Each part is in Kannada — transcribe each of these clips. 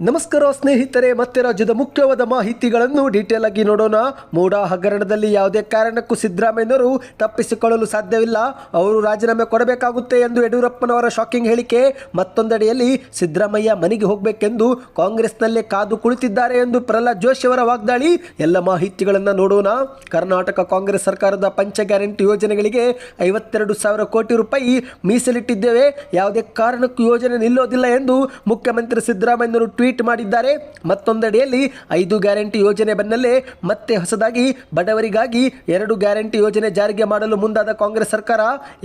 ನಮಸ್ಕಾರ ಸ್ನೇಹಿತರೆ, ಮತ್ತೆ ರಾಜ್ಯದ ಮುಖ್ಯವಾದ ಮಾಹಿತಿಗಳನ್ನು ಡೀಟೇಲ್ ಆಗಿ ನೋಡೋಣ. ಮೂಡ ಹಗರಣದಲ್ಲಿ ಯಾವುದೇ ಕಾರಣಕ್ಕೂ ಸಿದ್ದರಾಮಯ್ಯನವರು ತಪ್ಪಿಸಿಕೊಳ್ಳಲು ಸಾಧ್ಯವಿಲ್ಲ. ಅವರು ರಾಜೀನಾಮೆ ಕೊಡಬೇಕಾಗುತ್ತೆ ಎಂದು ಯಡಿಯೂರಪ್ಪನವರ ಶಾಕಿಂಗ್ ಹೇಳಿಕೆ. ಮತ್ತೊಂದೆಡೆಯಲ್ಲಿ ಸಿದ್ದರಾಮಯ್ಯ ಮನೆಗೆ ಹೋಗಬೇಕೆಂದು ಕಾಂಗ್ರೆಸ್ನಲ್ಲೇ ಕಾದು ಕುಳಿತಿದ್ದಾರೆ ಎಂದು ಪ್ರಹ್ಲಾದ್ ಜೋಶಿ ಅವರ ವಾಗ್ದಾಳಿ. ಎಲ್ಲ ಮಾಹಿತಿಗಳನ್ನು ನೋಡೋಣ. ಕರ್ನಾಟಕ ಕಾಂಗ್ರೆಸ್ ಸರ್ಕಾರದ ಪಂಚ ಗ್ಯಾರಂಟಿ ಯೋಜನೆಗಳಿಗೆ ಐವತ್ತೆರಡು ಸಾವಿರ ಕೋಟಿ ರೂಪಾಯಿ ಮೀಸಲಿಟ್ಟಿದ್ದೇವೆ. ಯಾವುದೇ ಕಾರಣಕ್ಕೂ ಯೋಜನೆ ನಿಲ್ಲೋದಿಲ್ಲ ಎಂದು ಮುಖ್ಯಮಂತ್ರಿ ಸಿದ್ದರಾಮಯ್ಯನವರು ಟ್ವೀಟ್ ಮಾಡಿದ್ದಾರೆ. ಮತ್ತೊಂದೆಡೆಯಲ್ಲಿ ಐದು ಗ್ಯಾರಂಟಿ ಯೋಜನೆ ಬೆನ್ನಲ್ಲೇ ಮತ್ತೆ ಹೊಸದಾಗಿ ಬಡವರಿಗಾಗಿ ಎರಡು ಗ್ಯಾರಂಟಿ ಯೋಜನೆ ಜಾರಿಗೆ ಮಾಡಲು ಮುಂದಾದ ಕಾಂಗ್ರೆಸ್ ಸರ್ಕಾರ,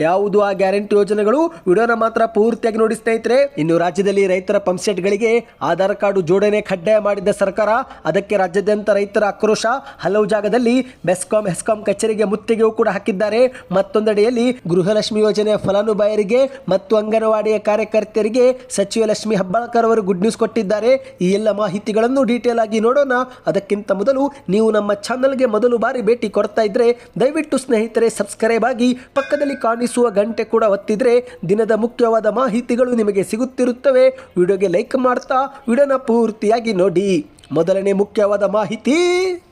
ಯಾವುದು ಆ ಗ್ಯಾರಂಟಿ ಯೋಜನೆಗಳು? ವಿಡಿಯೋನ ಮಾತ್ರ ಪೂರ್ತಿಯಾಗಿ ನೋಡಿ ಸ್ನೇಹಿತರೆ. ಇನ್ನು ರಾಜ್ಯದಲ್ಲಿ ರೈತರ ಪಂಪ್ಸೆಟ್ಗಳಿಗೆ ಆಧಾರ್ ಕಾರ್ಡ್ ಜೋಡಣೆ ಕಡ್ಡಾಯ ಮಾಡಿದ್ದ ಸರ್ಕಾರ, ಅದಕ್ಕೆ ರಾಜ್ಯಾದ್ಯಂತ ರೈತರ ಆಕ್ರೋಶ. ಹಲವು ಜಾಗದಲ್ಲಿ ಬೆಸ್ಕಾಂ, ಹೆಸ್ಕಾಂ ಕಚೇರಿಗೆ ಮುತ್ತಿಗೆಯೂ ಕೂಡ ಹಾಕಿದ್ದಾರೆ. ಮತ್ತೊಂದೆಡೆಯಲ್ಲಿ ಗೃಹಲಕ್ಷ್ಮಿ ಯೋಜನೆಯ ಫಲಾನುಭವಿಯರಿಗೆ ಮತ್ತು ಅಂಗನವಾಡಿಯ ಕಾರ್ಯಕರ್ತರಿಗೆ ಸಚಿವ ಲಕ್ಷ್ಮಿ ಹೆಬ್ಬಾಳ್ಕರ್ ಅವರು ಗುಡ್ ನ್ಯೂಸ್ ಕೊಟ್ಟಿದ್ದಾರೆ. ಈ ಎಲ್ಲ ಮಾಹಿತಿಗಳನ್ನು ಡೀಟೇಲ್ ಆಗಿ ನೋಡೋಣ. ಅದಕ್ಕಿಂತ ಮೊದಲು ನೀವು ನಮ್ಮ ಚಾನಲ್ಗೆ ಮೊದಲು ಬಾರಿ ಭೇಟಿ ಕೊಡ್ತಾ ಇದ್ರೆ ದಯವಿಟ್ಟು ಸ್ನೇಹಿತರೆ ಸಬ್ಸ್ಕ್ರೈಬ್ ಆಗಿ ಪಕ್ಕದಲ್ಲಿ ಕಾಣಿಸುವ ಗಂಟೆ ಕೂಡ ಒತ್ತಿದ್ರೆ ದಿನದ ಮುಖ್ಯವಾದ ಮಾಹಿತಿಗಳು ನಿಮಗೆ ಸಿಗುತ್ತಿರುತ್ತವೆ. ವಿಡಿಯೋಗೆ ಲೈಕ್ ಮಾಡ್ತಾ, ವಿಡಿಯೋನ ಪೂರ್ತಿಯಾಗಿ ನೋಡಿ. ಮೊದಲನೇ ಮುಖ್ಯವಾದ ಮಾಹಿತಿ,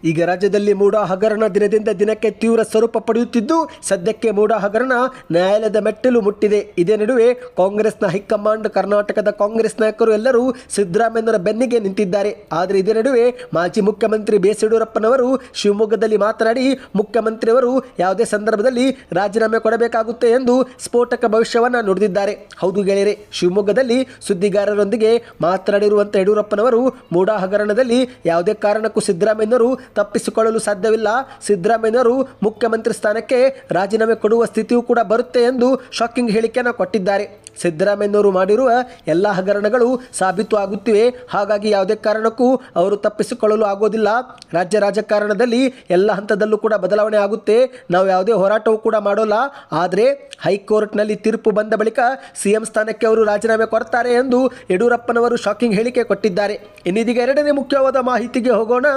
ಈಗ ರಾಜ್ಯದಲ್ಲಿ ಮೂಡಾ ಹಗರಣ ದಿನದಿಂದ ದಿನಕ್ಕೆ ತೀವ್ರ ಸ್ವರೂಪ ಪಡೆಯುತ್ತಿದ್ದು, ಸದ್ಯಕ್ಕೆ ಮೂಡ ಹಗರಣ ನ್ಯಾಯಾಲಯದ ಮೆಟ್ಟಿಲು ಮುಟ್ಟಿದೆ. ಇದೇ ನಡುವೆ ಕಾಂಗ್ರೆಸ್ನ ಹೈಕಮಾಂಡ್, ಕರ್ನಾಟಕದ ಕಾಂಗ್ರೆಸ್ ನಾಯಕರು ಎಲ್ಲರೂ ಸಿದ್ದರಾಮಯ್ಯನವರ ಬೆನ್ನಿಗೆ ನಿಂತಿದ್ದಾರೆ. ಆದರೆ ಇದೇ ನಡುವೆ ಮಾಜಿ ಮುಖ್ಯಮಂತ್ರಿ ಬಿ ಎಸ್ ಯಡಿಯೂರಪ್ಪನವರು ಶಿವಮೊಗ್ಗದಲ್ಲಿ ಮಾತನಾಡಿ, ಮುಖ್ಯಮಂತ್ರಿಯವರು ಯಾವುದೇ ಸಂದರ್ಭದಲ್ಲಿ ರಾಜೀನಾಮೆ ಕೊಡಬೇಕಾಗುತ್ತೆ ಎಂದು ಸ್ಫೋಟಕ ಭವಿಷ್ಯವನ್ನು ನುಡಿದಿದ್ದಾರೆ. ಹೌದು ಗೆಳೆಯರೆ, ಶಿವಮೊಗ್ಗದಲ್ಲಿ ಸುದ್ದಿಗಾರರೊಂದಿಗೆ ಮಾತನಾಡಿರುವಂತಹ ಯಡಿಯೂರಪ್ಪನವರು ಮೂಡಾ ಹಗರಣದಲ್ಲಿ ಯಾವುದೇ ಕಾರಣಕ್ಕೂ ಸಿದ್ದರಾಮಯ್ಯನವರು ತಪ್ಪಿಸಿಕೊಳ್ಳಲು ಸಾಧ್ಯವಿಲ್ಲ. ಸಿದ್ದರಾಮಯ್ಯನವರು ಮುಖ್ಯಮಂತ್ರಿ ಸ್ಥಾನಕ್ಕೆ ರಾಜೀನಾಮೆ ಕೊಡುವ ಸ್ಥಿತಿಯೂ ಕೂಡ ಬರುತ್ತೆ ಎಂದು ಶಾಕಿಂಗ್ ಹೇಳಿಕೆಯನ್ನು ಕೊಟ್ಟಿದ್ದಾರೆ. ಸಿದ್ದರಾಮಯ್ಯನವರು ಮಾಡಿರುವ ಎಲ್ಲ ಹಗರಣಗಳು ಸಾಬೀತು ಆಗುತ್ತಿವೆ. ಹಾಗಾಗಿ ಯಾವುದೇ ಕಾರಣಕ್ಕೂ ಅವರು ತಪ್ಪಿಸಿಕೊಳ್ಳಲು ಆಗೋದಿಲ್ಲ. ರಾಜ್ಯ ರಾಜಕಾರಣದಲ್ಲಿ ಎಲ್ಲ ಹಂತದಲ್ಲೂ ಕೂಡ ಬದಲಾವಣೆ ಆಗುತ್ತೆ. ನಾವು ಯಾವುದೇ ಹೋರಾಟವೂ ಕೂಡ ಮಾಡೋಲ್ಲ. ಆದರೆ ಹೈಕೋರ್ಟ್ನಲ್ಲಿ ತೀರ್ಪು ಬಂದ ಬಳಿಕ ಸಿಎಂ ಸ್ಥಾನಕ್ಕೆ ಅವರು ರಾಜೀನಾಮೆ ಕೊಡ್ತಾರೆ ಎಂದು ಯಡಿಯೂರಪ್ಪನವರು ಶಾಕಿಂಗ್ ಹೇಳಿಕೆ ಕೊಟ್ಟಿದ್ದಾರೆ. ಇನ್ನಿದೀಗ ಎರಡನೇ ಮುಖ್ಯವಾದ ಮಾಹಿತಿಗೆ ಹೋಗೋಣ.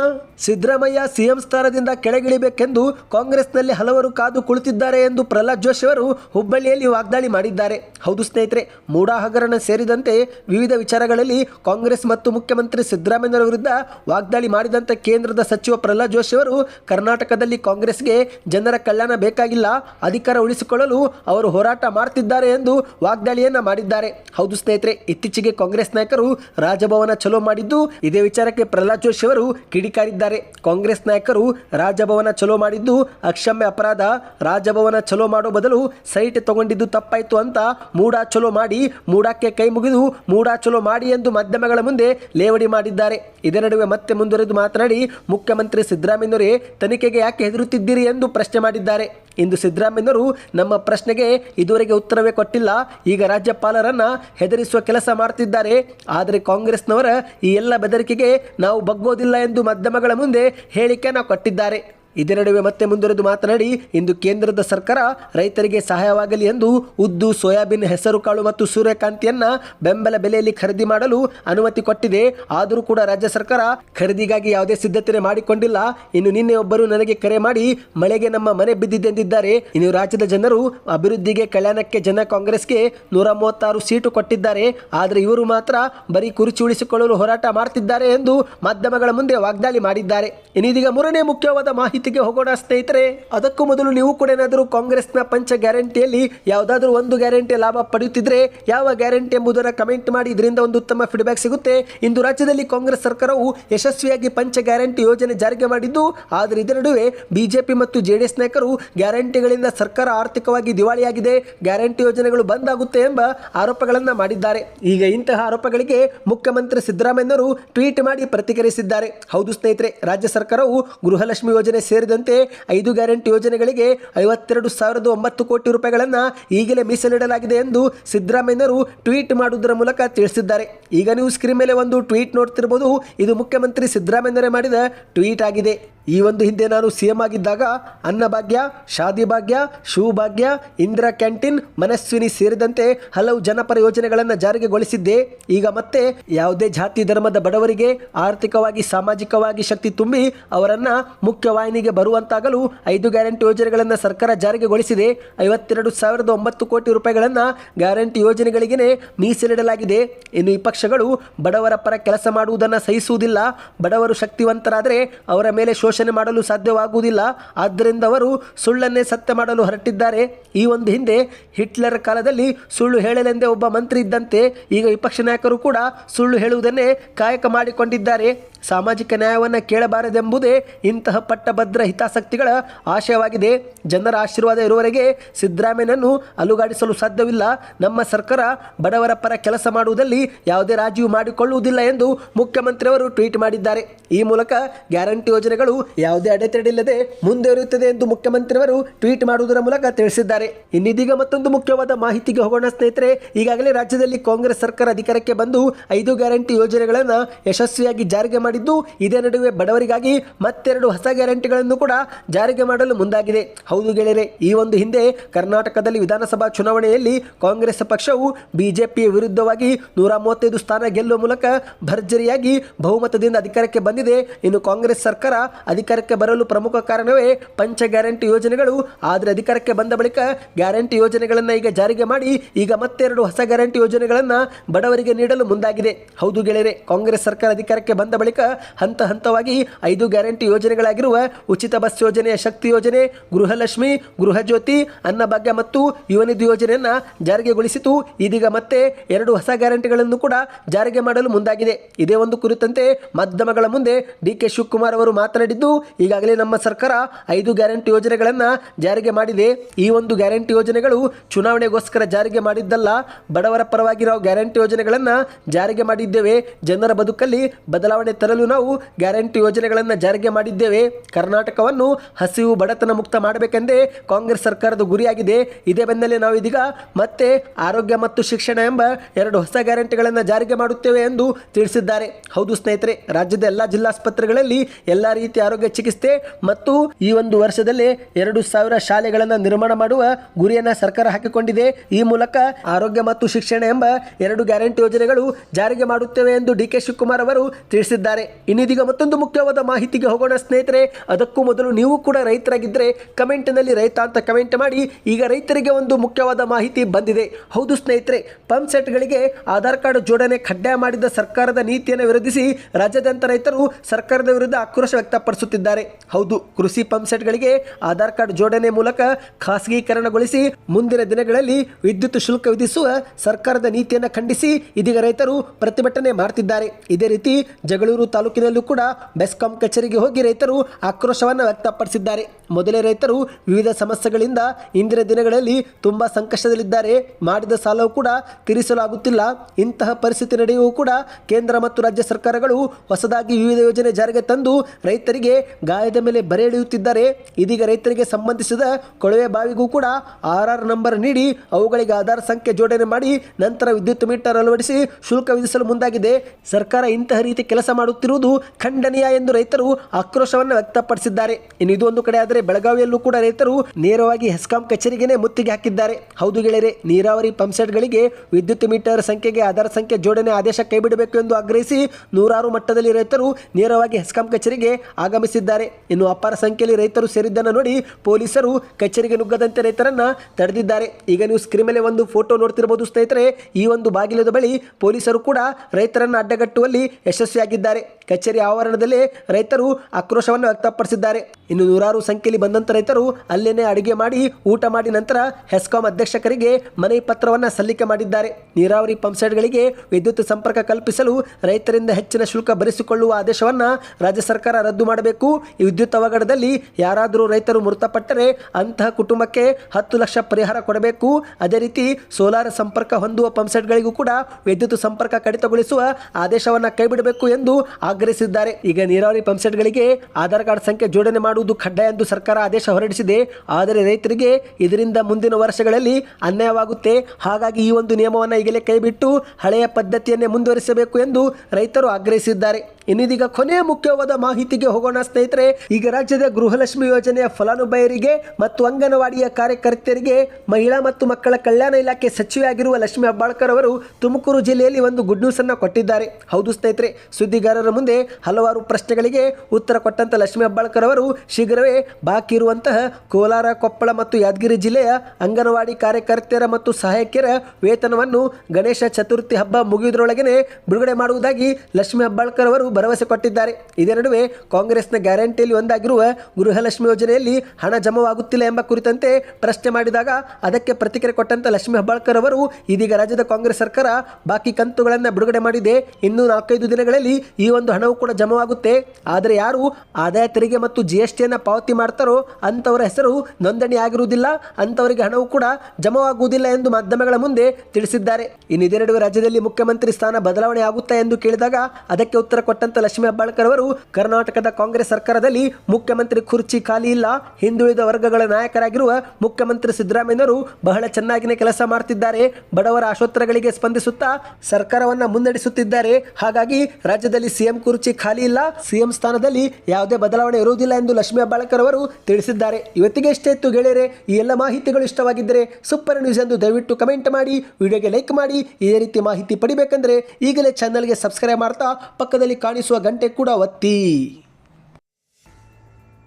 ಸಿದ್ದರಾಮಯ್ಯ ಸಿಎಂ ಸ್ಥಾನದಿಂದ ಕೆಳಗಿಳಿಬೇಕೆಂದು ಕಾಂಗ್ರೆಸ್ನಲ್ಲಿ ಹಲವರು ಕಾದು ಕುಳಿತಿದ್ದಾರೆ ಎಂದು ಪ್ರಹ್ಲಾದ್ ಜೋಶಿ ಅವರು ಹುಬ್ಬಳ್ಳಿಯಲ್ಲಿ ವಾಗ್ದಾಳಿ ಮಾಡಿದ್ದಾರೆ. ಹೌದು ಸ್ನೇಹಿತರೆ ಮೂಡಾ ಹಗರಣ ಸೇರಿದಂತೆ ವಿವಿಧ ವಿಚಾರಗಳಲ್ಲಿ ಕಾಂಗ್ರೆಸ್ ಮತ್ತು ಮುಖ್ಯಮಂತ್ರಿ ಸಿದ್ದರಾಮಯ್ಯ ವಿರುದ್ಧ ವಾಗ್ದಾಳಿ ಮಾಡಿದಂಥ ಕೇಂದ್ರದ ಸಚಿವ ಪ್ರಹ್ಲಾದ್ ಜೋಶಿ ಅವರು ಕರ್ನಾಟಕದಲ್ಲಿ ಕಾಂಗ್ರೆಸ್ಗೆ ಜನರ ಕಲ್ಯಾಣ ಬೇಕಾಗಿಲ್ಲ, ಅಧಿಕಾರ ಉಳಿಸಿಕೊಳ್ಳಲು ಅವರು ಹೋರಾಟ ಮಾಡ್ತಿದ್ದಾರೆ ಎಂದು ವಾಗ್ದಾಳಿಯನ್ನ ಮಾಡಿದ್ದಾರೆ. ಹೌದು ಸ್ನೇಹಿತರೆ, ಇತ್ತೀಚೆಗೆ ಕಾಂಗ್ರೆಸ್ ನಾಯಕರು ರಾಜಭವನ ಚಲೋ ಮಾಡಿದ್ದು ಇದೇ ವಿಚಾರಕ್ಕೆ ಪ್ರಹ್ಲಾದ್ ಜೋಶಿ ಅವರು ಕಿಡಿಕಾರಿದ್ದಾರೆ. ಕಾಂಗ್ರೆಸ್ ನಾಯಕರು ರಾಜಭವನ ಚಲೋ ಮಾಡಿದ್ದು, ಅಕ್ಷಮ್ಯ ಅಪರಾಧ, ರಾಜಭವನ ಚಲೋ ಮಾಡೋ ಬದಲು ಸೈಟ್ ತಗೊಂಡಿದ್ದು ತಪ್ಪಾಯಿತು ಅಂತ ಮೂಡಾ ಚಲೋ ಮಾಡಿ, ಮೂಡಾಕ್ಕೆ ಕೈ ಮುಗಿದು ಮೂಡಾ ಚಲೋ ಮಾಡಿ ಎಂದು ಮಾಧ್ಯಮಗಳ ಮುಂದೆ ಲೇವಡಿ ಮಾಡಿದ್ದಾರೆ. ಇದೇ ನಡುವೆ ಮತ್ತೆ ಮುಂದುವರೆದು ಮಾತನಾಡಿ, ಮುಖ್ಯಮಂತ್ರಿ ಸಿದ್ದರಾಮಯ್ಯನವರೇ ತನಿಖೆಗೆ ಯಾಕೆ ಹೆದರುತ್ತಿದ್ದೀರಿ ಎಂದು ಪ್ರಶ್ನೆ ಮಾಡಿದ್ದಾರೆ. ಇಂದು ಸಿದ್ದರಾಮಯ್ಯನವರು ನಮ್ಮ ಪ್ರಶ್ನೆಗೆ ಇದುವರೆಗೆ ಉತ್ತರವೇ ಕೊಟ್ಟಿಲ್ಲ. ಈಗ ರಾಜ್ಯಪಾಲರನ್ನ ಹೆದರಿಸುವ ಕೆಲಸ ಮಾಡ್ತಿದ್ದಾರೆ. ಆದರೆ ಕಾಂಗ್ರೆಸ್ನವರ ಈ ಎಲ್ಲ ಬೆದರಿಕೆಗೆ ನಾವು ಬಗ್ಗೋದಿಲ್ಲ ಎಂದು ಮಾಧ್ಯಮಗಳ ಮುಂದೆ ಹೇಳಿಕೆಯನ್ನು ಕೊಟ್ಟಿದ್ದಾರೆ. ಇದೇ ನಡುವೆ ಮತ್ತೆ ಮುಂದುವರೆದು ಮಾತನಾಡಿ, ಇಂದು ಕೇಂದ್ರದ ಸರ್ಕಾರ ರೈತರಿಗೆ ಸಹಾಯವಾಗಲಿ ಎಂದು ಉದ್ದು ಸೋಯಾಬೀನ್ ಹೆಸರುಕಾಳು ಮತ್ತು ಸೂರ್ಯಕಾಂತಿಯನ್ನ ಬೆಂಬಲ ಬೆಲೆಯಲ್ಲಿ ಖರೀದಿ ಮಾಡಲು ಅನುಮತಿ ಕೊಟ್ಟಿದೆ. ಆದರೂ ಕೂಡ ರಾಜ್ಯ ಸರ್ಕಾರ ಖರೀದಿಗಾಗಿ ಯಾವುದೇ ಸಿದ್ಧತೆ ಮಾಡಿಕೊಂಡಿಲ್ಲ. ಇನ್ನು ನಿನ್ನೆ ಒಬ್ಬರು ನನಗೆ ಕರೆ ಮಾಡಿ, ಮಳೆಗೆ ನಮ್ಮ ಮನೆ ಬಿದ್ದಿದೆ ಎಂದಿದ್ದಾರೆ. ಇನ್ನು ರಾಜ್ಯದ ಜನರು ಅಭಿವೃದ್ಧಿಗೆ ಕಲ್ಯಾಣಕ್ಕೆ ಜನ ಕಾಂಗ್ರೆಸ್ಗೆ ನೂರ ಮೂವತ್ತಾರು ಸೀಟು ಕೊಟ್ಟಿದ್ದಾರೆ. ಆದರೆ ಇವರು ಮಾತ್ರ ಬರೀ ಕುರುಚಿ ಉಳಿಸಿಕೊಳ್ಳಲು ಹೋರಾಟ ಮಾಡ್ತಿದ್ದಾರೆ ಎಂದು ಮಾಧ್ಯಮಗಳ ಮುಂದೆ ವಾಗ್ದಾಳಿ ಮಾಡಿದ್ದಾರೆ. ಇನ್ನಿದೀಗ ಮೂರನೇ ಮುಖ್ಯವಾದ ಮಾಹಿತಿಗೆ ಹೋಗೋಣ ಸ್ನೇಹಿತರೆ. ಅದಕ್ಕೂ ಮೊದಲು ನೀವು ಕೂಡ ಏನಾದರೂ ಕಾಂಗ್ರೆಸ್ನ ಪಂಚ ಗ್ಯಾರಂಟಿಯಲ್ಲಿ ಯಾವುದಾದ್ರೂ ಒಂದು ಗ್ಯಾರಂಟಿ ಲಾಭ ಪಡೆಯುತ್ತಿದ್ರೆ ಯಾವ ಗ್ಯಾರಂಟಿ ಎಂಬುದನ್ನು ಕಮೆಂಟ್ ಮಾಡಿ. ಇದರಿಂದ ಒಂದು ಉತ್ತಮ ಫೀಡ್ಬ್ಯಾಕ್ ಸಿಗುತ್ತೆ. ಇಂದು ರಾಜ್ಯದಲ್ಲಿ ಕಾಂಗ್ರೆಸ್ ಸರ್ಕಾರವು ಯಶಸ್ವಿಯಾಗಿ ಪಂಚ ಗ್ಯಾರಂಟಿ ಯೋಜನೆ ಜಾರಿಗೆ ಮಾಡಿದ್ದು, ಆದರೆ ಇದರ ನಡುವೆ ಬಿಜೆಪಿ ಮತ್ತು ಜೆಡಿಎಸ್ ನಾಯಕರು ಗ್ಯಾರಂಟಿಗಳಿಂದ ಸರ್ಕಾರ ಆರ್ಥಿಕವಾಗಿ ದಿವಾಳಿಯಾಗಿದೆ. ಗ್ಯಾರಂಟಿ ಯೋಜನೆಗಳು ಬಂದ್ ಆಗುತ್ತೆ ಎಂಬ ಆರೋಪಗಳನ್ನು ಮಾಡಿದ್ದಾರೆ. ಈಗ ಇಂತಹ ಆರೋಪಗಳಿಗೆ ಮುಖ್ಯಮಂತ್ರಿ ಸಿದ್ದರಾಮಯ್ಯನವರು ಟ್ವೀಟ್ ಮಾಡಿ ಪ್ರತಿಕ್ರಿಯಿಸಿದ್ದಾರೆ. ಹೌದು ಸ್ನೇಹಿತರೆ, ರಾಜ್ಯ ಸರ್ಕಾರವು ಗೃಹಲಕ್ಷ್ಮಿ ಯೋಜನೆ ಸೇರಿದಂತೆ ಐದು ಗ್ಯಾರಂಟಿ ಯೋಜನೆಗಳಿಗೆ ಐವತ್ತೆರಡು ಸಾವಿರದ ಒಂಬತ್ತು ಕೋಟಿ ರೂಪಾಯಿಗಳನ್ನು ಈಗಲೇ ಮೀಸಲಿಡಲಾಗಿದೆ ಎಂದು ಸಿದ್ದರಾಮಯ್ಯನವರು ಟ್ವೀಟ್ ಮಾಡುವುದರ ಮೂಲಕ ತಿಳಿಸಿದ್ದಾರೆ. ಈಗ ನೀವು ಸ್ಕ್ರೀನ್ ಮೇಲೆ ಒಂದು ಟ್ವೀಟ್ ನೋಡ್ತಿರಬಹುದು ಇದು ಮುಖ್ಯಮಂತ್ರಿ ಸಿದ್ದರಾಮಯ್ಯನವರೇ ಮಾಡಿದ ಟ್ವೀಟ್ ಆಗಿದೆ. ಈ ಒಂದು ಹಿಂದೆ ನಾನು ಸಿಎಂ ಆಗಿದ್ದಾಗ ಅನ್ನಭಾಗ್ಯ, ಶಾದಿ ಭಾಗ್ಯ, ಶೂ ಭಾಗ್ಯ, ಇಂದಿರಾ ಕ್ಯಾಂಟೀನ್, ಮನಸ್ವಿನಿ ಸೇರಿದಂತೆ ಹಲವು ಜನಪರ ಯೋಜನೆಗಳನ್ನು ಜಾರಿಗೆಗೊಳಿಸಿದ್ದೆ ಈಗ ಮತ್ತೆ ಯಾವುದೇ ಜಾತಿ ಧರ್ಮದ ಬಡವರಿಗೆ ಆರ್ಥಿಕವಾಗಿ, ಸಾಮಾಜಿಕವಾಗಿ ಶಕ್ತಿ ತುಂಬಿ ಅವರನ್ನ ಮುಖ್ಯವಾಹಿನಿಗೆ ಬರುವಂತಾಗಲು ಐದು ಗ್ಯಾರಂಟಿ ಯೋಜನೆಗಳನ್ನು ಸರ್ಕಾರ ಜಾರಿಗೆಗೊಳಿಸಿದೆ ಐವತ್ತೆರಡು ಸಾವಿರದ ಒಂಬತ್ತು ಕೋಟಿ ರೂಪಾಯಿಗಳನ್ನು ಗ್ಯಾರಂಟಿ ಯೋಜನೆಗಳಿಗೇ ಮೀಸಲಿಡಲಾಗಿದೆ. ಇನ್ನು ಈ ಪಕ್ಷಗಳು ಬಡವರ ಪರ ಕೆಲಸ ಮಾಡುವುದನ್ನು ಸಹಿಸುವುದಿಲ್ಲ. ಬಡವರು ಶಕ್ತಿವಂತರಾದರೆ ಅವರ ಮೇಲೆ ಶೋಷಣೆ ಮಾಡಲು ಸಾಧ್ಯವಾಗುವುದಿಲ್ಲ. ಆದ್ದರಿಂದ ಅವರು ಸುಳ್ಳನ್ನೇ ಸತ್ಯ ಮಾಡಲು ಹೊರಟಿದ್ದಾರೆ. ಈ ಒಂದು ಹಿಂದೆ ಹಿಟ್ಲರ್ ಕಾಲದಲ್ಲಿ ಸುಳ್ಳು ಹೇಳಲೆಂದೇ ಒಬ್ಬ ಮಂತ್ರಿ ಇದ್ದಂತೆ, ಈಗ ವಿಪಕ್ಷ ನಾಯಕರು ಕೂಡ ಸುಳ್ಳು ಹೇಳುವುದನ್ನೇ ಕಾಯಕ ಮಾಡಿಕೊಂಡಿದ್ದಾರೆ. ಸಾಮಾಜಿಕ ನ್ಯಾಯವನ್ನು ಕೇಳಬಾರದೆಂಬುದೇ ಇಂತಹ ಪಟ್ಟಭದ್ರ ಹಿತಾಸಕ್ತಿಗಳ ಆಶಯವಾಗಿದೆ. ಜನರ ಆಶೀರ್ವಾದ ಇರುವವರೆಗೆ ಸಿದ್ದರಾಮಯ್ಯನನ್ನು ಅಲುಗಾಡಿಸಲು ಸಾಧ್ಯವಿಲ್ಲ. ನಮ್ಮ ಸರ್ಕಾರ ಬಡವರ ಪರ ಕೆಲಸ ಮಾಡುವುದಲ್ಲಿ ಯಾವುದೇ ರಾಜೀವು ಮಾಡಿಕೊಳ್ಳುವುದಿಲ್ಲ ಎಂದು ಮುಖ್ಯಮಂತ್ರಿಯವರು ಟ್ವೀಟ್ ಮಾಡಿದ್ದಾರೆ. ಈ ಮೂಲಕ ಗ್ಯಾರಂಟಿ ಯೋಜನೆಗಳು ಯಾವುದೇ ಅಡೆತಡೆಯಿಲ್ಲದೆ ಮುಂದುವರಿಯುತ್ತದೆ ಎಂದು ಮುಖ್ಯಮಂತ್ರಿಯವರು ಟ್ವೀಟ್ ಮಾಡುವುದರ ಮೂಲಕ ತಿಳಿಸಿದ್ದಾರೆ. ಇನ್ನಿದೀಗ ಮತ್ತೊಂದು ಮುಖ್ಯವಾದ ಮಾಹಿತಿಗೆ ಹೋಗೋಣ ಸ್ನೇಹಿತರೆ, ಈಗಾಗಲೇ ರಾಜ್ಯದಲ್ಲಿ ಕಾಂಗ್ರೆಸ್ ಸರ್ಕಾರ ಅಧಿಕಾರಕ್ಕೆ ಬಂದು ಐದು ಗ್ಯಾರಂಟಿ ಯೋಜನೆಗಳನ್ನು ಯಶಸ್ವಿಯಾಗಿ ಜಾರಿಗೆ ಮಾಡಿದ್ದು, ಇದೇ ನಡುವೆ ಬಡವರಿಗಾಗಿ ಮತ್ತೆರಡು ಹೊಸ ಗ್ಯಾರಂಟಿಗಳನ್ನು ಕೂಡ ಜಾರಿಗೆ ಮಾಡಲು ಮುಂದಾಗಿದೆ. ಹೌದು ಗೆಳೆಯರೆ, ಈ ಒಂದು ಹಿಂದೆ ಕರ್ನಾಟಕದಲ್ಲಿ ವಿಧಾನಸಭಾ ಚುನಾವಣೆಯಲ್ಲಿ ಕಾಂಗ್ರೆಸ್ ಪಕ್ಷವು ಬಿಜೆಪಿ ವಿರುದ್ಧವಾಗಿ ನೂರ ಮೂವತ್ತೈದು ಸ್ಥಾನ ಗೆಲ್ಲುವ ಮೂಲಕ ಭರ್ಜರಿಯಾಗಿ ಬಹುಮತದಿಂದ ಅಧಿಕಾರಕ್ಕೆ ಬಂದಿದೆ. ಇನ್ನು ಕಾಂಗ್ರೆಸ್ ಸರ್ಕಾರ ಅಧಿಕಾರಕ್ಕೆ ಬರಲು ಪ್ರಮುಖ ಕಾರಣವೇ ಪಂಚ ಗ್ಯಾರಂಟಿ ಯೋಜನೆಗಳು. ಆದರೆ ಅಧಿಕಾರಕ್ಕೆ ಬಂದ ಬಳಿಕ ಗ್ಯಾರಂಟಿ ಯೋಜನೆಗಳನ್ನು ಈಗ ಜಾರಿಗೆ ಮಾಡಿ ಈಗ ಮತ್ತೆರಡು ಹೊಸ ಗ್ಯಾರಂಟಿ ಯೋಜನೆಗಳನ್ನು ಬಡವರಿಗೆ ನೀಡಲು ಮುಂದಾಗಿದೆ. ಹೌದು ಗೆಳೆಯರೆ, ಕಾಂಗ್ರೆಸ್ ಸರ್ಕಾರ ಅಧಿಕಾರಕ್ಕೆ ಬಂದ ಬಳಿಕ ಹಂತ ಹಂತವಾಗಿ ಐದು ಗ್ಯಾರಂಟಿ ಯೋಜನೆಗಳಾಗಿರುವ ಉಚಿತ ಬಸ್ ಯೋಜನೆ, ಶಕ್ತಿ ಯೋಜನೆ, ಗೃಹಲಕ್ಷ್ಮಿ, ಗೃಹಜ್ಯೋತಿ, ಅನ್ನಭಾಗ್ಯ ಮತ್ತು ಯುವನಿಧಿ ಯೋಜನೆಯನ್ನು ಜಾರಿಗೆಗೊಳಿಸಿತು. ಇದೀಗ ಮತ್ತೆ ಎರಡು ಹೊಸ ಗ್ಯಾರಂಟಿಗಳನ್ನು ಕೂಡ ಜಾರಿಗೆ ಮಾಡಲು ಮುಂದಾಗಿದೆ. ಇದೇ ಒಂದು ಕುರಿತಂತೆ ಮಾಧ್ಯಮಗಳ ಮುಂದೆ ಡಿ ಕೆ ಶಿವಕುಮಾರ್ ಅವರು ಮಾತನಾಡಿದ್ದು, ಈಗಾಗಲೇ ನಮ್ಮ ಸರ್ಕಾರ ಐದು ಗ್ಯಾರಂಟಿ ಯೋಜನೆಗಳನ್ನು ಜಾರಿಗೆ ಮಾಡಿದೆ. ಈ ಒಂದು ಗ್ಯಾರಂಟಿ ಯೋಜನೆಗಳು ಚುನಾವಣೆಗೋಸ್ಕರ ಜಾರಿಗೆ ಮಾಡಿದ್ದಲ್ಲ, ಬಡವರ ಪರವಾಗಿ ಗ್ಯಾರಂಟಿ ಯೋಜನೆಗಳನ್ನು ಜಾರಿಗೆ ಮಾಡಿದ್ದೇವೆ. ಜನರ ಬದುಕಲ್ಲಿ ಬದಲಾವಣೆ ತರಲು ನಾವು ಗ್ಯಾರಂಟಿ ಯೋಜನೆಗಳನ್ನು ಜಾರಿಗೆ ಮಾಡಿದ್ದೇವೆ. ಕರ್ನಾಟಕವನ್ನು ಹಸಿವು ಬಡತನ ಮುಕ್ತ ಮಾಡಬೇಕೆಂದೇ ಕಾಂಗ್ರೆಸ್ ಸರ್ಕಾರದ ಗುರಿಯಾಗಿದೆ. ಇದೇ ಬೆನ್ನಲ್ಲೇ ನಾವು ಇದೀಗ ಮತ್ತೆ ಆರೋಗ್ಯ ಮತ್ತು ಶಿಕ್ಷಣ ಎಂಬ ಎರಡು ಹೊಸ ಗ್ಯಾರಂಟಿಗಳನ್ನು ಜಾರಿಗೆ ಮಾಡುತ್ತೇವೆ ಎಂದು ತಿಳಿಸಿದ್ದಾರೆ. ಹೌದು ಸ್ನೇಹಿತರೆ, ರಾಜ್ಯದ ಎಲ್ಲ ಜಿಲ್ಲಾಸ್ಪತ್ರೆಗಳಲ್ಲಿ ಎಲ್ಲ ರೀತಿಯ ಆರೋಗ್ಯ ಚಿಕಿತ್ಸೆ ಮತ್ತು ಈ ಒಂದು ವರ್ಷದಲ್ಲಿ ಎರಡು ಸಾವಿರ ಶಾಲೆಗಳನ್ನು ನಿರ್ಮಾಣ ಮಾಡುವ ಗುರಿಯನ್ನು ಸರ್ಕಾರ ಹಾಕಿಕೊಂಡಿದೆ. ಈ ಮೂಲಕ ಆರೋಗ್ಯ ಮತ್ತು ಶಿಕ್ಷಣ ಎಂಬ ಎರಡು ಗ್ಯಾರಂಟಿ ಯೋಜನೆಗಳು ಜಾರಿಗೆ ಮಾಡುತ್ತೇವೆ ಎಂದು ಡಿ ಕೆ ಶಿವಕುಮಾರ್ ಅವರು ತಿಳಿಸಿದ್ದಾರೆ. ಇನ್ನಿದೀಗ ಮತ್ತೊಂದು ಮುಖ್ಯವಾದ ಮಾಹಿತಿಗೆ ಹೋಗೋಣ ಸ್ನೇಹಿತರೆ. ಅದಕ್ಕೂ ಮೊದಲು ನೀವು ಕೂಡ ರೈತರಾಗಿದ್ದರೆ ಕಮೆಂಟ್ನಲ್ಲಿ ರೈತ ಅಂತ ಕಮೆಂಟ್ ಮಾಡಿ. ಈಗ ರೈತರಿಗೆ ಒಂದು ಮುಖ್ಯವಾದ ಮಾಹಿತಿ ಬಂದಿದೆ. ಹೌದು ಸ್ನೇಹಿತರೆ, ಪಂಪ್ ಸೆಟ್ಗಳಿಗೆ ಆಧಾರ್ ಕಾರ್ಡ್ ಜೋಡಣೆ ಕಡ್ಡಾಯ ಮಾಡಿದ ಸರ್ಕಾರದ ನೀತಿಯನ್ನು ವಿರೋಧಿಸಿ ರಾಜ್ಯಾದ್ಯಂತ ರೈತರು ಸರ್ಕಾರದ ವಿರುದ್ಧ ಆಕ್ರೋಶ ವ್ಯಕ್ತಪಡಿಸುತ್ತಿದ್ದಾರೆ. ಹೌದು, ಕೃಷಿ ಪಂಪ್ ಸೆಟ್ಗಳಿಗೆ ಆಧಾರ್ ಕಾರ್ಡ್ ಜೋಡಣೆ ಮೂಲಕ ಖಾಸಗೀಕರಣಗೊಳಿಸಿ ಮುಂದಿನ ದಿನಗಳಲ್ಲಿ ವಿದ್ಯುತ್ ಶುಲ್ಕ ವಿಧಿಸುವ ಸರ್ಕಾರದ ನೀತಿಯನ್ನು ಖಂಡಿಸಿ ಇದೀಗ ರೈತರು ಪ್ರತಿಭಟನೆ ಮಾಡ್ತಿದ್ದಾರೆ. ಇದೇ ರೀತಿ ಜಗಳೂರು ತಾಲೂಕಿನಲ್ಲೂ ಕೂಡ ಬೆಸ್ಕಾಂ ಕಚೇರಿಗೆ ಹೋಗಿ ರೈತರು ಆಕ್ರೋಶವನ್ನು ವ್ಯಕ್ತಪಡಿಸಿದ್ದಾರೆ. ಮೊದಲೇ ರೈತರು ವಿವಿಧ ಸಮಸ್ಯೆಗಳಿಂದ ಇಂದಿನ ದಿನಗಳಲ್ಲಿ ತುಂಬಾ ಸಂಕಷ್ಟದಲ್ಲಿದ್ದಾರೆ. ಮಾಡಿದ ಸಾಲವು ಕೂಡ ತೀರಿಸಲಾಗುತ್ತಿಲ್ಲ. ಇಂತಹ ಪರಿಸ್ಥಿತಿ ನಡೆಯುವ ಕೂಡ ಕೇಂದ್ರ ಮತ್ತು ರಾಜ್ಯ ಸರ್ಕಾರಗಳು ಹೊಸದಾಗಿ ವಿವಿಧ ಯೋಜನೆ ಜಾರಿಗೆ ತಂದು ರೈತರಿಗೆ ಗಾಯದ ಮೇಲೆ ಬರೆ ಎಳೆಯುತ್ತಿದ್ದಾರೆ. ಇದೀಗ ರೈತರಿಗೆ ಸಂಬಂಧಿಸಿದ ಕೊಳವೆ ಬಾವಿಗೂ ಕೂಡ ಆರ್ ಆರ್ ನಂಬರ್ ನೀಡಿ ಅವುಗಳಿಗೆ ಆಧಾರ್ ಸಂಖ್ಯೆ ಜೋಡಣೆ ಮಾಡಿ ನಂತರ ವಿದ್ಯುತ್ ಮೀಟರ್ ಅಳವಡಿಸಿ ಶುಲ್ಕ ವಿಧಿಸಲು ಮುಂದಾಗಿದೆ. ಸರ್ಕಾರ ಇಂತಹ ರೀತಿ ಕೆಲಸ ಮಾಡುತ್ತಿರುವುದು ಖಂಡನೀಯ ಎಂದು ರೈತರು ಆಕ್ರೋಶವನ್ನು ವ್ಯಕ್ತಪಡಿಸಿದ್ದಾರೆ. ಇನ್ನು ಇದು ಒಂದು ಕಡೆ ಆದರೆ ಬೆಳಗಾವಿಯಲ್ಲೂ ಕೂಡ ರೈತರು ನೇರವಾಗಿ ಹೆಸ್ಕಾಂ ಕಚೇರಿಗೆನೆ ಮುತ್ತಿಗೆ ಹಾಕಿದ್ದಾರೆ. ಹೌದು ಗೆಳೆಯರೆ, ನೀರಾವರಿ ಪಂಪ್ಸೆಟ್ಗಳಿಗೆ ವಿದ್ಯುತ್ ಮೀಟರ್ ಸಂಖ್ಯೆಗೆ ಆಧಾರ್ ಸಂಖ್ಯೆ ಜೋಡಣೆ ಆದೇಶ ಕೈಬಿಡಬೇಕು ಎಂದು ಆಗ್ರಹಿಸಿ ನೂರಾರು ಮಟ್ಟದಲ್ಲಿ ರೈತರು ನೇರವಾಗಿ ಹೆಸ್ಕಾಂ ಕಚೇರಿಗೆ ಆಗಮಿಸಿದ್ದಾರೆ. ಇನ್ನು ಅಪಾರ ಸಂಖ್ಯೆಯಲ್ಲಿ ರೈತರು ಸೇರಿದ್ದನ್ನು ನೋಡಿ ಪೊಲೀಸರು ಕಚೇರಿಗೆ ನುಗ್ಗದಂತೆ ರೈತರನ್ನ ತಡೆದಿದ್ದಾರೆ. ಈಗ ನೀವು ಸ್ಕ್ರೀನ್ ಮೇಲೆ ಒಂದು ಫೋಟೋ ನೋಡ್ತಿರಬಹುದು ಸ್ನೇಹಿತರೆ. ಈ ಒಂದು ಬಾಗಿಲದ ಬಳಿ ಪೊಲೀಸರು ಕೂಡ ರೈತರನ್ನು ಅಡ್ಡಗಟ್ಟುವಲ್ಲಿ ಯಶಸ್ವಿಯಾಗಿದ್ದಾರೆ. ಕಚೇರಿ ಆವರಣದಲ್ಲಿ ರೈತರು ಆಕ್ರೋಶವನ್ನು ವ್ಯಕ್ತಪಡಿಸಿದ್ದಾರೆ. ಇನ್ನು ನೂರಾರು ಸಂಖ್ಯೆಯಲ್ಲಿ ಬಂದಂಥ ರೈತರು ಅಲ್ಲೇನೆ ಅಡುಗೆ ಮಾಡಿ, ಊಟ ಮಾಡಿ ನಂತರ ಹೆಸ್ಕಾಂ ಅಧ್ಯಕ್ಷಕರಿಗೆ ಮನವಿ ಪತ್ರವನ್ನು ಸಲ್ಲಿಕೆ ಮಾಡಿದ್ದಾರೆ. ನೀರಾವರಿ ಪಂಪ್ಸೆಟ್ಗಳಿಗೆ ವಿದ್ಯುತ್ ಸಂಪರ್ಕ ಕಲ್ಪಿಸಲು ರೈತರಿಂದ ಹೆಚ್ಚಿನ ಶುಲ್ಕ ಭರಿಸಿಕೊಳ್ಳುವ ಆದೇಶವನ್ನು ರಾಜ್ಯ ಸರ್ಕಾರ ರದ್ದು ಮಾಡಬೇಕು. ಈ ವಿದ್ಯುತ್ ಅವಘಡದಲ್ಲಿ ಯಾರಾದರೂ ರೈತರು ಮೃತಪಟ್ಟರೆ ಅಂತಹ ಕುಟುಂಬಕ್ಕೆ ಹತ್ತು ಲಕ್ಷ ಪರಿಹಾರ ಕೊಡಬೇಕು. ಅದೇ ರೀತಿ ಸೋಲಾರ್ ಸಂಪರ್ಕ ಹೊಂದುವ ಪಂಪ್ಸೆಟ್ಗಳಿಗೂ ಕೂಡ ವಿದ್ಯುತ್ ಸಂಪರ್ಕ ಕಡಿತಗೊಳಿಸುವ ಆದೇಶವನ್ನು ಕೈಬಿಡಬೇಕು ಎಂದು ಆಗ್ರಹಿಸಿದ್ದಾರೆ. ಈಗ ನೀರಾವರಿ ಪಂಪ್ಸೆಟ್ಗಳಿಗೆ ಆಧಾರ್ ಕಾರ್ಡ್ ಸಂಖ್ಯೆ ಜೋಡಣೆ ಮಾಡುವುದು ಕಡ್ಡಾಯ ಎಂದು ಸರ್ಕಾರ ಆದೇಶ ಹೊರಡಿಸಿದೆ. ಆದರೆ ರೈತರಿಗೆ ಇದರಿಂದ ಮುಂದಿನ ವರ್ಷಗಳಲ್ಲಿ ಅನ್ಯಾಯವಾಗುತ್ತೆ. ಹಾಗಾಗಿ ಈ ಒಂದು ನಿಯಮವನ್ನು ಈಗಲೇ ಕೈಬಿಟ್ಟು ಹಳೆಯ ಪದ್ಧತಿಯನ್ನೇ ಮುಂದುವರಿಸಬೇಕು ಎಂದು ರೈತರು ಆಗ್ರಹಿಸಿದ್ದಾರೆ. ಇನ್ನಿದೀಗ ಕೊನೆಯ ಮುಖ್ಯವಾದ ಮಾಹಿತಿಗೆ ಹೋಗೋಣ ಸ್ನೇಹಿತರೆ, ಈಗ ರಾಜ್ಯದ ಗೃಹಲಕ್ಷ್ಮಿ ಯೋಜನೆಯ ಫಲಾನುಭವಿಯರಿಗೆ ಮತ್ತು ಅಂಗನವಾಡಿಯ ಕಾರ್ಯಕರ್ತೆಯರಿಗೆ ಮಹಿಳಾ ಮತ್ತು ಮಕ್ಕಳ ಕಲ್ಯಾಣ ಇಲಾಖೆ ಸಚಿವೆಯಾಗಿರುವ ಲಕ್ಷ್ಮಿ ಹೆಬ್ಬಾಳ್ಕರ್ ಅವರು ತುಮಕೂರು ಜಿಲ್ಲೆಯಲ್ಲಿ ಒಂದು ಗುಡ್ ನ್ಯೂಸ್ ಅನ್ನು ಕೊಟ್ಟಿದ್ದಾರೆ. ಹೌದು ಸ್ನೇಹಿತರೆ, ಸುದ್ದಿಗಾರರ ಮುಂದೆ ಹಲವಾರು ಪ್ರಶ್ನೆಗಳಿಗೆ ಉತ್ತರ ಕೊಟ್ಟಂತ ಲಕ್ಷ್ಮಿ ಹೆಬ್ಬಾಳ್ಕರ್ ಅವರು, ಶೀಘ್ರವೇ ಬಾಕಿ ಇರುವಂತಹ ಕೋಲಾರ, ಕೊಪ್ಪಳ ಮತ್ತು ಯಾದಗಿರಿ ಜಿಲ್ಲೆಯ ಅಂಗನವಾಡಿ ಕಾರ್ಯಕರ್ತೆಯರ ಮತ್ತು ಸಹಾಯಕಿಯರ ವೇತನವನ್ನು ಗಣೇಶ ಚತುರ್ಥಿ ಹಬ್ಬ ಮುಗಿಯುವುದರೊಳಗನೆ ಬಿಡುಗಡೆ ಮಾಡುವುದಾಗಿ ಲಕ್ಷ್ಮಿ ಅಬ್ಬಾಳ್ಕರ್ ಅವರು ಭರವಸೆ ಕೊಟ್ಟಿದ್ದಾರೆ. ಇದೇ ನಡುವೆ ಕಾಂಗ್ರೆಸ್ನ ಗ್ಯಾರಂಟಿಯಲ್ಲಿ ಒಂದಾಗಿರುವ ಗೃಹಲಕ್ಷ್ಮಿ ಯೋಜನೆಯಲ್ಲಿ ಹಣ ಜಮವಾಗುತ್ತಿಲ್ಲ ಎಂಬ ಕುರಿತಂತೆ ಪ್ರಶ್ನೆ ಮಾಡಿದಾಗ ಅದಕ್ಕೆ ಪ್ರತಿಕ್ರಿಯೆ ಕೊಟ್ಟಂತ ಲಕ್ಷ್ಮಿ ಹೆಬ್ಬಾಳ್ಕರ್ ಅವರು, ಇದೀಗ ರಾಜ್ಯದ ಕಾಂಗ್ರೆಸ್ ಸರ್ಕಾರ ಬಾಕಿ ಕಂತುಗಳನ್ನು ಬಿಡುಗಡೆ ಮಾಡಿದೆ. ಇನ್ನೂ ನಾಲ್ಕೈದು ದಿನಗಳಲ್ಲಿ ಈ ಒಂದು ಹಣವು ಕೂಡ ಜಮವಾಗುತ್ತೆ. ಆದರೆ ಯಾರು ಆದಾಯ ತೆರಿಗೆ ಮತ್ತು ಜಿ ಎಸ್ ಟಿಯನ್ನು ಪಾವತಿ ಮಾಡ್ತಾರೋ ಅಂಥವರ ಹೆಸರು ನೋಂದಣಿ ಆಗಿರುವುದಿಲ್ಲ. ಅಂಥವರಿಗೆ ಹಣವು ಕೂಡ ಜಮವಾಗುವುದಿಲ್ಲ ಎಂದು ಮಾಧ್ಯಮಗಳ ಮುಂದೆ ತಿಳಿಸಿದ್ದಾರೆ. ಇನ್ನು ಇದೇ ನಡುವೆ ರಾಜ್ಯದಲ್ಲಿ ಮುಖ್ಯಮಂತ್ರಿ ಸ್ಥಾನ ಬದಲಾವಣೆ ಆಗುತ್ತಾ ಎಂದು ಕೇಳಿದಾಗ ಅದಕ್ಕೆ ಉತ್ತರ ಕೊಟ್ಟಂತ ಲಕ್ಷ್ಮೀ ಹೆಬ್ಬಾಳ್ಕರ್ ಅವರು ಕರ್ನಾಟಕದ ಕಾಂಗ್ರೆಸ್ ಸರ್ಕಾರದಲ್ಲಿ ಮುಖ್ಯಮಂತ್ರಿ ಕುರ್ಚಿ ಖಾಲಿ ಇಲ್ಲ. ಹಿಂದುಳಿದ ವರ್ಗಗಳ ನಾಯಕರಾಗಿರುವ ಮುಖ್ಯಮಂತ್ರಿ ಸಿದ್ದರಾಮಯ್ಯನವರು ಬಹಳ ಚೆನ್ನಾಗಿನೇ ಕೆಲಸ ಮಾಡ್ತಿದ್ದಾರೆ. ಬಡವರ ಆಶೋತ್ತರಗಳಿಗೆ ಸ್ಪಂದಿಸುತ್ತಾ ಸರ್ಕಾರವನ್ನ ಮುನ್ನಡೆಸುತ್ತಿದ್ದಾರೆ. ಹಾಗಾಗಿ ರಾಜ್ಯದಲ್ಲಿ ಸಿಎಂ ಕುರ್ಚಿ ಖಾಲಿ ಇಲ್ಲ. ಸಿಎಂ ಸ್ಥಾನದಲ್ಲಿ ಯಾವುದೇ ಬದಲಾವಣೆ ಇರುವುದಿಲ್ಲ ಎಂದು ಲಕ್ಷ್ಮೀ ಹೆಬ್ಬಾಳ್ಕರ್ ಅವರು ತಿಳಿಸಿದ್ದಾರೆ. ಇವತ್ತಿಗೆ ಎಷ್ಟೇ ಇತ್ತು ಗೆಳೆಯರೆ, ಈ ಎಲ್ಲ ಮಾಹಿತಿಗಳು ಇಷ್ಟವಾಗಿದ್ದರೆ ಸೂಪರ್ ನ್ಯೂಸ್ ಎಂದು ದಯವಿಟ್ಟು ಕಮೆಂಟ್ ಮಾಡಿ, ವಿಡಿಯೋಗೆ ಲೈಕ್ ಮಾಡಿ, ಇದೇ ರೀತಿ ಮಾಹಿತಿ ಪಡಿಬೇಕಂದ್ರೆ ಈಗಲೇ ಚಾನಲ್ಗೆ ಸಬ್ಸ್ಕ್ರೈಬ್ ಮಾಡ್ತಾ ಪಕ್ಕದಲ್ಲಿ ಕಾಣಿಸುವ ಗಂಟೆ ಕೂಡ ಒತ್ತಿ.